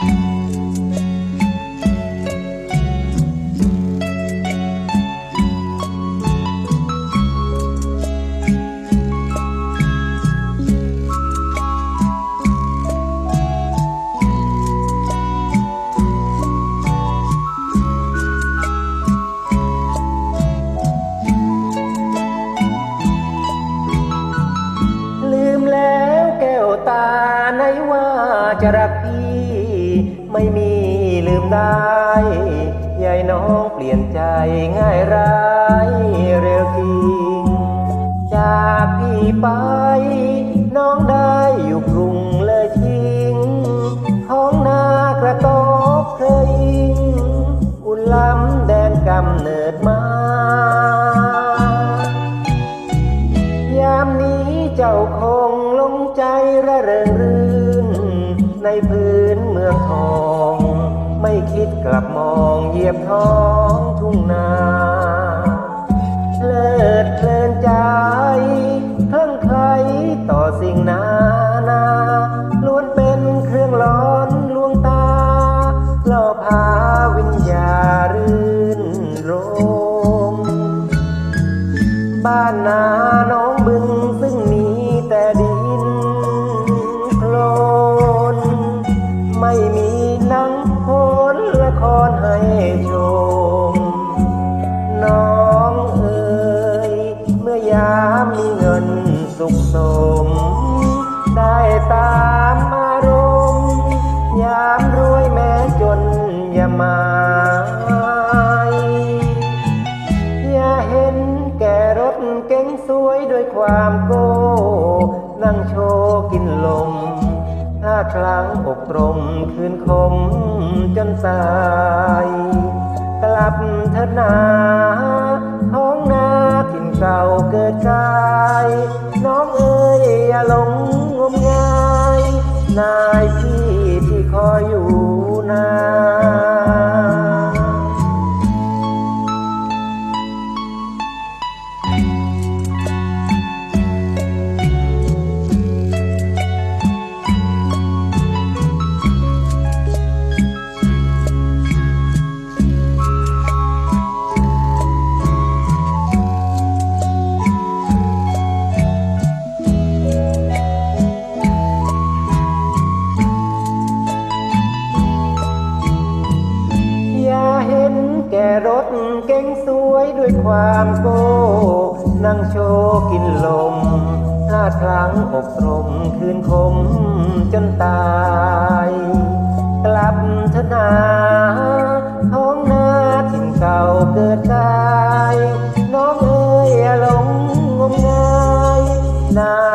ลืมแล้วแก้วตาไหนว่าจะรักพี่ ไม่มีลืมได้ยายน้องเปลี่ยนใจง่ายร้ายเร็วจริงจากพี่ไป พื้นเมืองทอง ไม่คิดกลับมองเหยียบท้องทุ่งนาเลิดเพลินใจเคลื่อนใครต่อสิ่งนานาล้วนเป็นเครื่องร้อนลวงตาล่อพาวิญญารื่นรมบ้านนา ความโก้นั่งโชว์กินลมถ้าครั้งอกตรมคืนคมจนตาย กลับเถิดนาท้องนาถิ่นเก่าเกิดกาย น้องเอ๋ยอย่าหลงงมง งสวยด้วยความโก้นั่งโชกินลมหน้าครั้งอกตรมคืนคมจนตาย กลับทนาท้องนาถิ่นเก่าเกิดกาย น้องเอ๋ยหลงงมงายนา